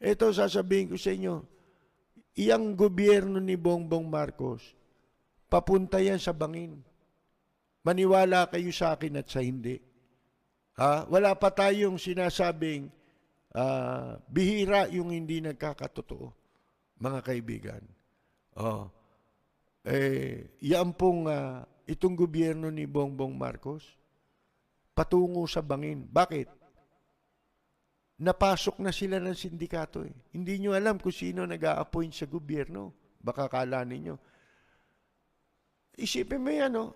Ito sasabihin ko sa inyo, iyang gobyerno ni Bongbong Marcos, papunta yan sa bangin. Maniwala kayo sa akin at sa hindi. Ha? Wala pa tayong sinasabing ah, bihira yung hindi nagkakatotoo, mga kaibigan. Oh. Eh, yan pong ah, itong gobyerno ni Bongbong Marcos, patungo sa bangin. Bakit? Napasok na sila ng sindikato eh. Hindi nyo alam kung sino nag appoint sa gobyerno. Baka kala ninyo. Isipin mo yan, oh.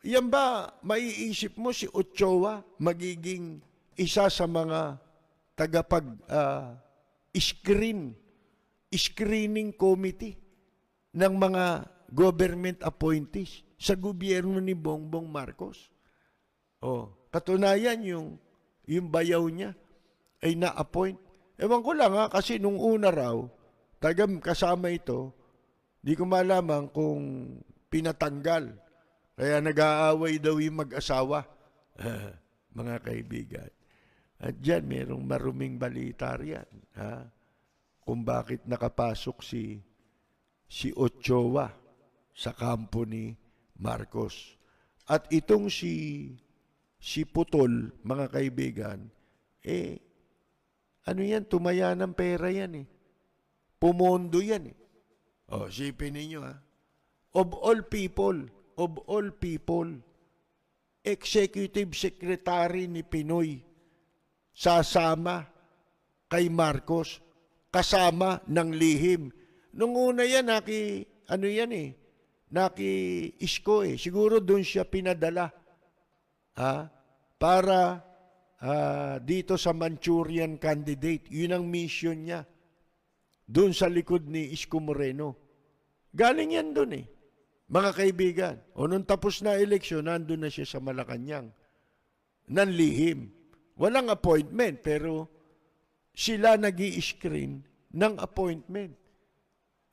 Yan ba, maiisip mo si Ochoa magiging isa sa mga tagapag ah, screen, screening committee ng mga government appointees sa gobyerno ni Bongbong Marcos. Oh, katunayan yung yung bayaw niya ay na-appoint. Ewan ko lang ha, kasi nung una raw, tagam kasama ito, di ko malaman kung pinatanggal. Kaya nag-aaway daw yung mag-asawa, mga kaibigan. At dyan, merong maruming balita riyan, ha? Kung bakit nakapasok si si Ochoa sa kampo ni Marcos. At itong si si Putol, mga kaibigan, eh, ano yan, tumaya ng pera yan eh. Pumondo yan eh. O, sipin ninyo ha. Of all people, of all people, executive secretary ni Pinoy sasama kay Marcos kasama ng lihim. Nung una yan, naki, ano yan eh, naki-isko eh. Siguro doon siya pinadala ha, para ah, dito sa Manchurian candidate. Yun ang mission niya. Doon sa likod ni Isko Moreno. Galing yan doon eh. Mga kaibigan. O nung tapos na eleksyon, nandun na siya sa Malacanang. Nanlihim. Walang appointment, pero sila nag screen ng appointment.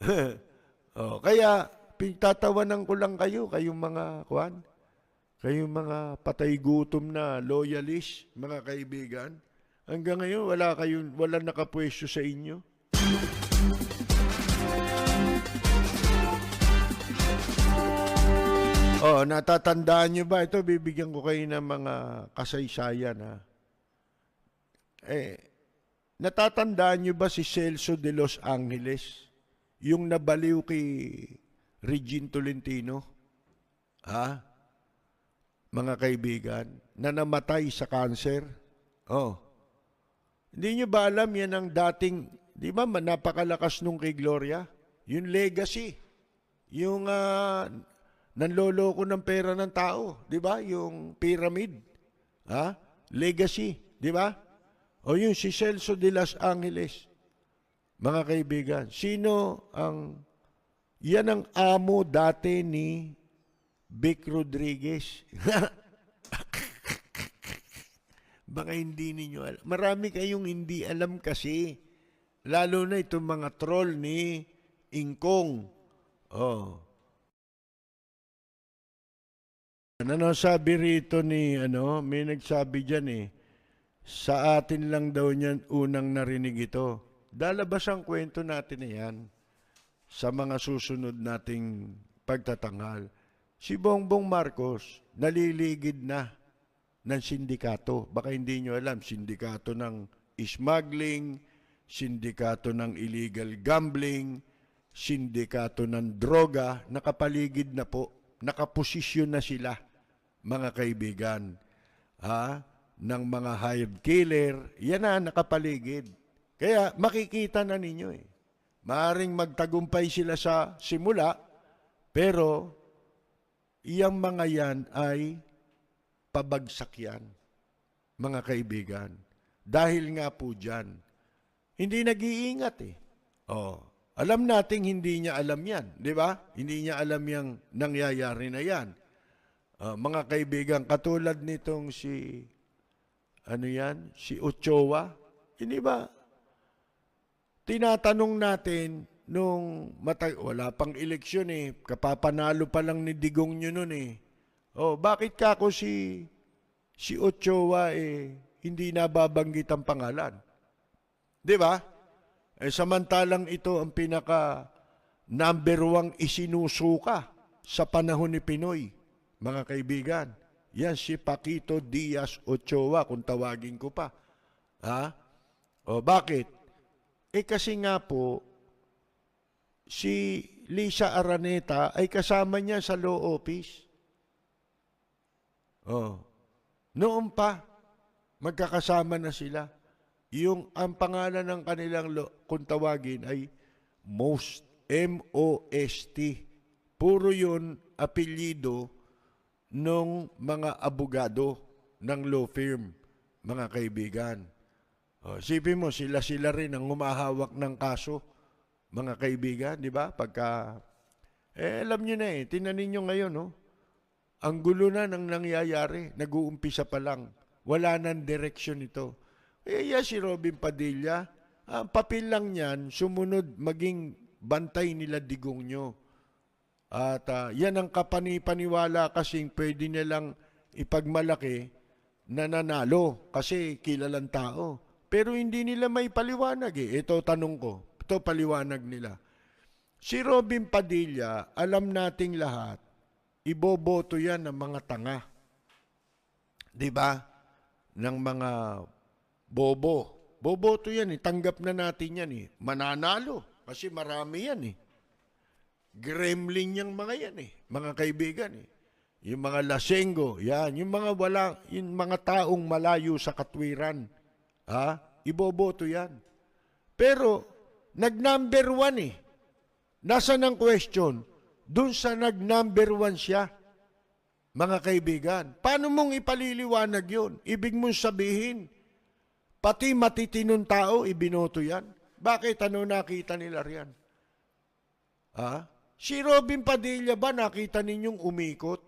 oh, kaya, pintatawanan ko lang kayo, kayong mga, kwan, kayong mga patay gutom na loyalist, mga kaibigan. Hanggang ngayon, wala kayong, wala nakapwesto sa inyo. Oh, natatandaan nyo ba? Ito, bibigyan ko kayo ng mga kasaysayan, ha? Eh, natatandaan nyo ba si Celso de Los Angeles? Yung nabaliw kay Regine Tolentino? Ha? Mga kaibigan, na namatay sa cancer? Oh. Hindi nyo ba alam yan ang dating, di ba, napakalakas nung kay Gloria? Yung legacy. Yung ah, nanloloko ng pera ng tao, di ba? Yung pyramid. Ha? Legacy, di ba? O yung si Celso de Los Angeles. Mga kaibigan, sino ang yan ang amo dati ni Vic Rodriguez. Baka hindi ninyo alam. Marami kayong hindi alam kasi. Lalo na itong mga troll ni Ingkong. Oh. Ano sabi rito ni, ano, may nagsabi dyan eh, sa atin lang daw niyan unang narinig ito. Dalabas ang kwento natin na yan sa mga susunod nating pagtatanghal. Si Bongbong Marcos naliligid na ng sindikato. Baka hindi nyo alam, sindikato ng smuggling, sindikato ng illegal gambling, sindikato ng droga, nakapaligid na po, nakaposisyon na sila, mga kaibigan. Ha? ng mga hired killer, yan na nakapaligid. Kaya makikita na ninyo eh. Maaring magtagumpay sila sa simula, pero iyang mga yan ay pabagsak yan, mga kaibigan. Dahil nga po dyan, hindi nag-iingat eh. Oh, alam nating hindi niya alam yan, di ba? Hindi niya alam yung nangyayari na yan. Ah, mga kaibigan, katulad nitong si ano yan, si Ochoa, hindi ba? Tinatanong natin nung mata- wala pang eleksyon eh, kapapanalo pa lang ni Digong nyo nun eh. Oh, bakit ka ako si si Ochoa eh hindi nababanggit ang pangalan? 'Di ba? Eh, samantalang ito ang pinaka number one isinusuka sa panahon ni Pinoy, mga kaibigan. Yan si Paquito Diaz Ochoa, kung tawagin ko pa. Ha? O bakit? Eh kasi nga po, si Lisa Araneta ay kasama niya sa law office. Oh. Noon pa, magkakasama na sila. Yung ang pangalan ng kanilang lo, kung tawagin ay most M-O-S-T. Puro yun apelyido ng mga abogado ng law firm, mga kaibigan. O, sipin mo, sila-sila rin ang humahawak ng kaso, mga kaibigan, di ba? Pagka, eh, alam nyo na eh, tinanin nyo ngayon, no? Ang gulo na ng nangyayari, nag-uumpisa pa lang. Wala nang direksyon ito. Kaya yeah, si Robin Padilla, ang papel lang niyan, sumunod maging bantay nila digong nyo. At ah, yan ang kapanipaniwala kasing pwede nilang ipagmalaki na nanalo kasi kilalang tao. Pero hindi nila may paliwanag eh. Ito tanong ko, ito paliwanag nila. Si Robin Padilla, alam nating lahat, iboboto yan ng mga tanga. 'Di ba? Ng mga bobo. Boboto yan eh. Tanggap na natin yan eh. Mananalo. Kasi marami yan eh. Gremlin yung mga yan eh. Mga kaibigan eh. Yung mga lasenggo, yan. Yung mga wala, yung mga taong malayo sa katwiran. Ha? Iboboto yan. Pero, nag-number one eh. Nasaan ang question? Doon sa nag-number one siya. Mga kaibigan, paano mong ipaliliwanag yon? Ibig mong sabihin, pati matitinong tao, ibinoto yan. Bakit? Ano nakita nila riyan? Ha? Si Robin Padilla ba nakita ninyong umikot?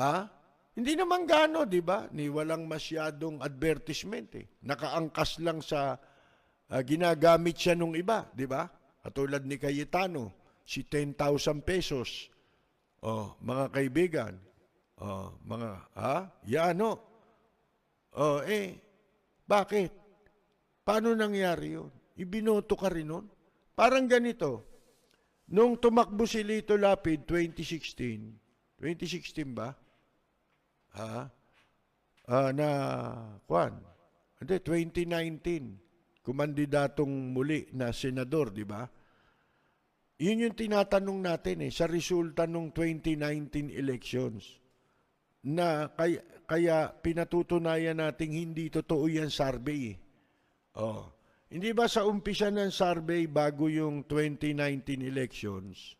Ha? Hindi naman gano, di ba? Ni walang masyadong advertisement eh. Nakaangkas lang sa ah, ginagamit siya nung iba, di ba? Katulad ni Cayetano, si 10,000 pesos. Oh, mga kaibigan. Oh, mga ha? Yano. Oh, eh bakit? Paano nangyari 'yun? Ibinoto ka rin nun? Parang ganito. Nung tumakbo si Lito Lapid 2016, 2016 ba? Ha? Ah, na, kwan, hindi, 2019, kumandidatong muli na senador, di ba? Yun yung tinatanong natin eh, sa resulta ng 2019 elections na kaya, kaya pinatutunayan nating hindi totoo yan survey. eh. Oh. Hindi ba sa umpisa ng survey bago yung 2019 elections,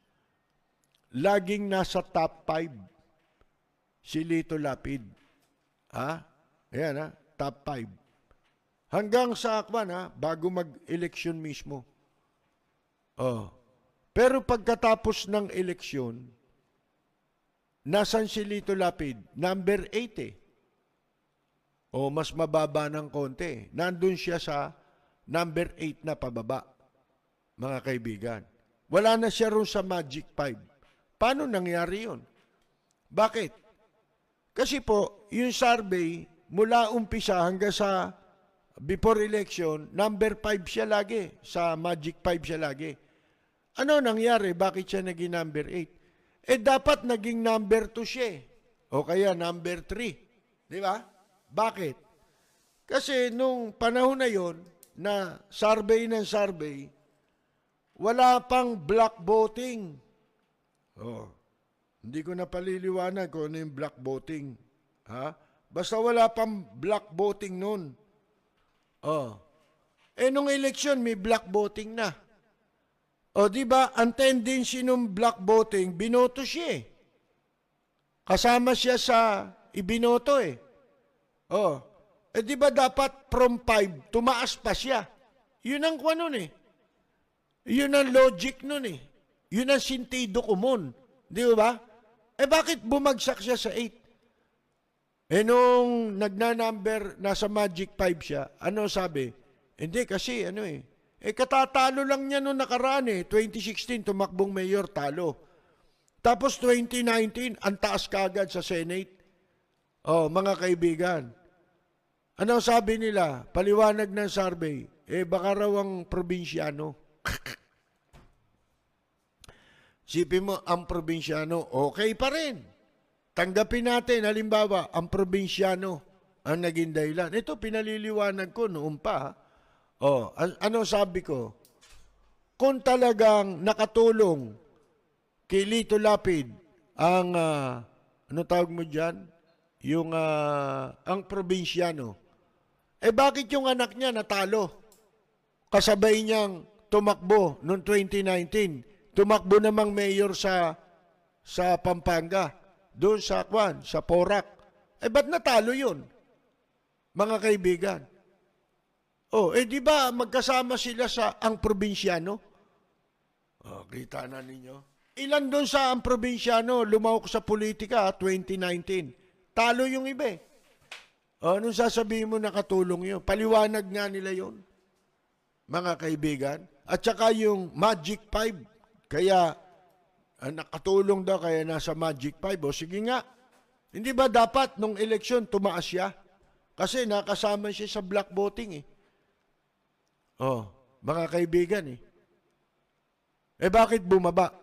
laging nasa top 5 si Lito Lapid. Ha? Ayan ha, top 5. Hanggang sa akwan ha, bago mag-eleksyon mismo. Oh. Pero pagkatapos ng eleksyon, nasan si Lito Lapid? Number 8 eh. O mas mababa ng konti. Nandun siya sa number 8 na pababa, mga kaibigan. Wala na siya ron sa Magic 5. Paano nangyari yun? Bakit? Kasi po, yung survey, mula umpisa hanggang sa before election, number 5 siya lagi. Sa Magic 5 siya lagi. Ano nangyari? Bakit siya naging number 8? Eh, dapat naging number 2 siya eh. O kaya number 3. Di ba? Bakit? Kasi nung panahon na yon na survey ng survey, wala pang black voting. Oh. Hindi ko na paliliwanag kung ano yung black voting. Ha? Basta wala pang black voting noon. Oh. Eh nung election may black voting na. O di ba ang tendency nung black voting binoto siya eh. Kasama siya sa ibinoto eh. Oh. Eh di ba dapat from 5 tumaas pa siya? Yun ang kwa nun eh. Yun ang logic nun eh. Yun ang sintido kumon. Di ba? Eh bakit bumagsak siya sa 8? Eh nung nagna-number, nasa Magic 5 siya, ano sabi? Hindi kasi ano eh. Eh katatalo lang niya nung nakaraan eh. 2016, tumakbong mayor, talo. Tapos 2019, ang taas kagad sa Senate. Oh, mga kaibigan. Ano sabi nila? Paliwanag ng survey. Eh, baka raw ang probinsyano. Sipin mo, ang probinsyano, okay pa rin. Tanggapin natin, halimbawa, ang probinsyano ang naging dahilan. Ito, pinaliliwanag ko noon pa. Oh, an- ano sabi ko? Kung talagang nakatulong kay Lito Lapid ang, ah, ano tawag mo dyan? Yung, ah, ang probinsyano. Eh bakit yung anak niya natalo? Kasabay niyang tumakbo noong 2019. Tumakbo namang mayor sa sa Pampanga, doon sa Kwan, sa Porac. Eh ba't natalo yun? Mga kaibigan. Oh, eh di ba magkasama sila sa ang probinsyano? Oh, kita na ninyo. Ilan doon sa ang probinsyano lumawak sa politika 2019? Talo yung iba eh. O, anong sasabihin mo nakatulong yun? Paliwanag nga nila yun, mga kaibigan. At saka yung Magic 5, kaya ah, nakatulong daw, kaya nasa Magic 5. O sige nga, hindi ba dapat nung eleksyon tumaas siya? Kasi nakasama siya sa black voting eh. Oh, mga kaibigan eh. Eh bakit bumaba?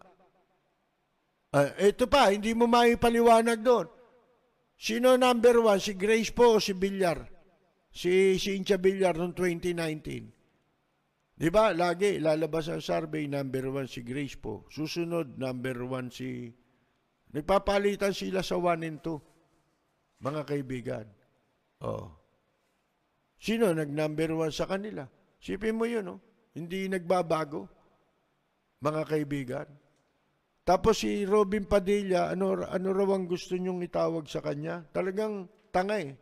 Ah, ito pa, hindi mo maipaliwanag doon. Sino number one? Si Grace po o si Villar? Si Cynthia Villar noong 2019. Di ba? Lagi lalabas ang survey, number one si Grace po. Susunod, number one si... Nagpapalitan sila sa one and two. Mga kaibigan. Oh. Sino nag-number one sa kanila? Sipin mo yun, oh. Hindi nagbabago. Mga kaibigan. Tapos si Robin Padilla, ano, ano raw ang gusto niyong itawag sa kanya? Talagang tanga eh.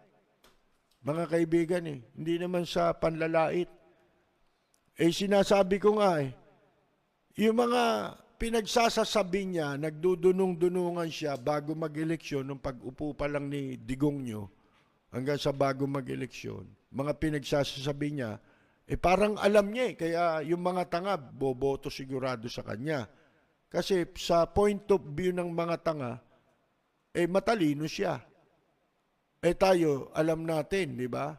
Mga kaibigan eh. Hindi naman sa panlalait. Eh sinasabi ko nga eh, yung mga pinagsasasabi niya, nagdudunong-dunungan siya bago mag-eleksyon, nung pag-upo pa lang ni Digong nyo, hanggang sa bago mag-eleksyon, mga pinagsasasabi niya, eh parang alam niya eh, kaya yung mga tanga, boboto sigurado sa kanya. Kasi sa point of view ng mga tanga, eh matalino siya. Eh tayo, alam natin, di ba?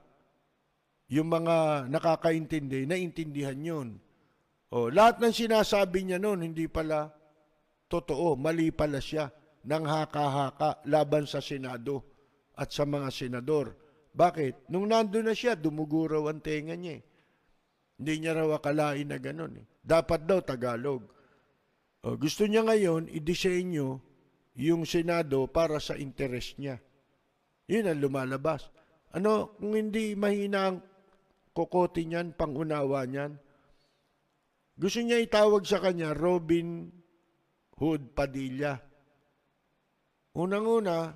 Yung mga nakakaintindi, naintindihan yun. O, lahat ng sinasabi niya noon, hindi pala totoo, mali pala siya ng haka-haka laban sa Senado at sa mga senador. Bakit? Nung nandun na siya, dumuguraw ang tenga niya. eh. Hindi niya raw akalain na ganun. Eh. Dapat daw Tagalog. O, gusto niya ngayon, i-disenyo yung Senado para sa interest niya. Yun ang lumalabas. Ano, kung hindi mahina ang kokote niyan, pangunawa niyan, gusto niya itawag sa kanya Robin Hood Padilla. Unang-una,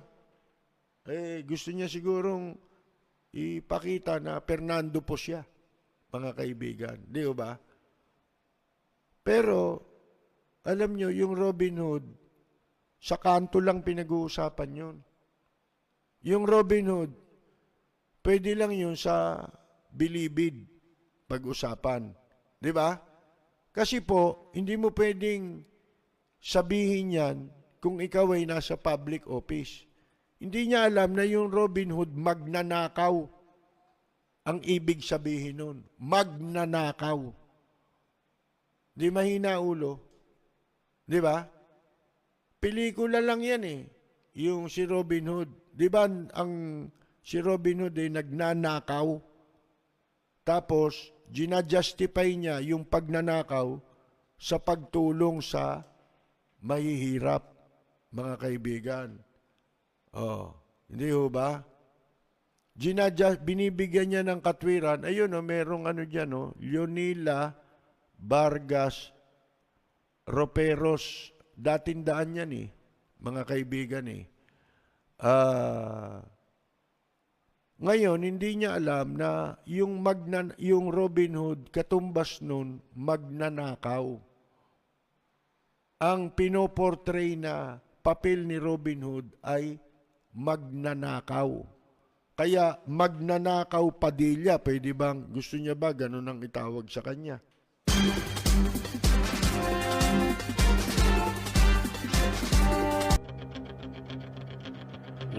eh, gusto niya sigurong ipakita na Fernando po siya, mga kaibigan. Di ba? Pero, alam nyo, yung Robin Hood, sa kanto lang pinag-uusapan yun. Yung Robin Hood, pwede lang yun sa bilibid pag-usapan. Di ba? Kasi po, hindi mo pwedeng sabihin yan kung ikaw ay nasa public office. Hindi niya alam na yung Robin Hood magnanakaw. Ang ibig sabihin nun, magnanakaw. Di mahina ulo. Di ba? Pelikula lang yan eh. Yung si Robin Hood. Di ba ang si Robin Hood ay nagnanakaw? Tapos, ginajustify niya yung pagnanakaw sa pagtulong sa mahihirap, mga kaibigan. Oh, hindi ho ba? Ginadja, binibigyan niya ng katwiran. Ayun, oh, merong ano dyan, oh, Leonila Vargas Roperos. Dating daan yan eh, mga kaibigan eh. Ah... Ngayon, hindi niya alam na yung, magnan, yung Robin Hood, katumbas nun, magnanakaw. Ang pinoportray na papel ni Robin Hood ay magnanakaw. Kaya magnanakaw padilya, pwede bang, gusto niya ba, ganun ang itawag sa kanya?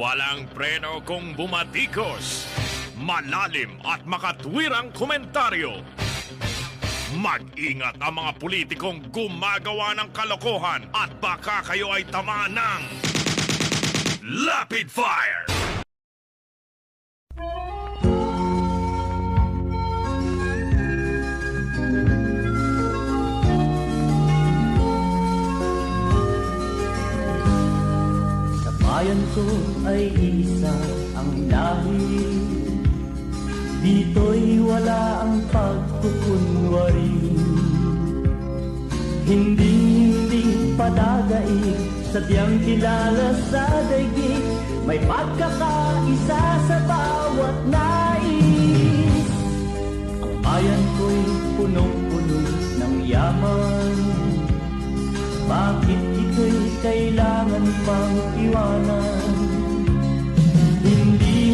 Walang preno kung bumatikos. Malalim at makatwirang komentaryo. Mag-ingat ang mga politikong gumagawa ng kalokohan at baka kayo ay tamaan ng Lapid Fire! Sa bayan ko ay isa ang lahi Dito'y wala ang pagkukunwari. Hindi hindi padagay Sadyang kilala sa daigdig. May pagkakaisa sa bawat nais. Ang bayan ko'y punong-puno ng yaman. Bakit ito'y kailangan pang iwanan?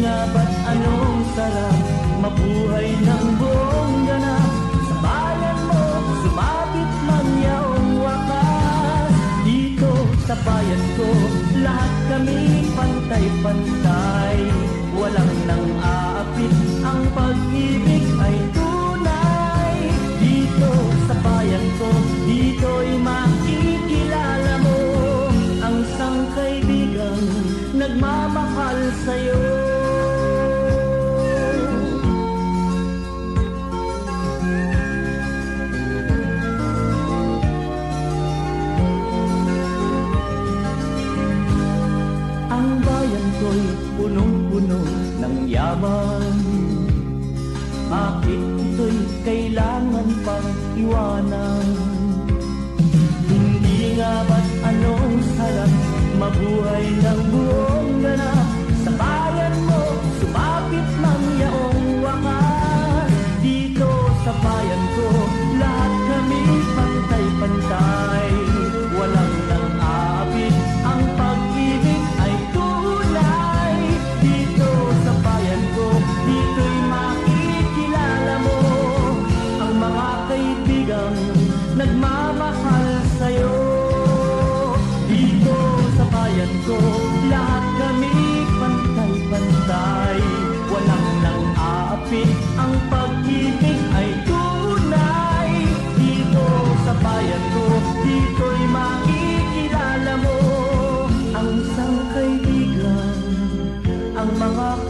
Nga ba't anong sarap mabuhay ng buong ganap? Sa bayan mo, sumabit man yaong wakas. Dito sa bayan ko, lahat kami pantay-pantay. Bayan ko'y punong-puno ng yaman Bakit ito'y kailangan pang iwanan? Hindi nga ba't anong sarap mabuhay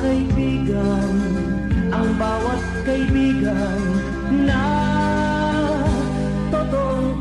kaibigan Ang bawat kaibigan Na totoong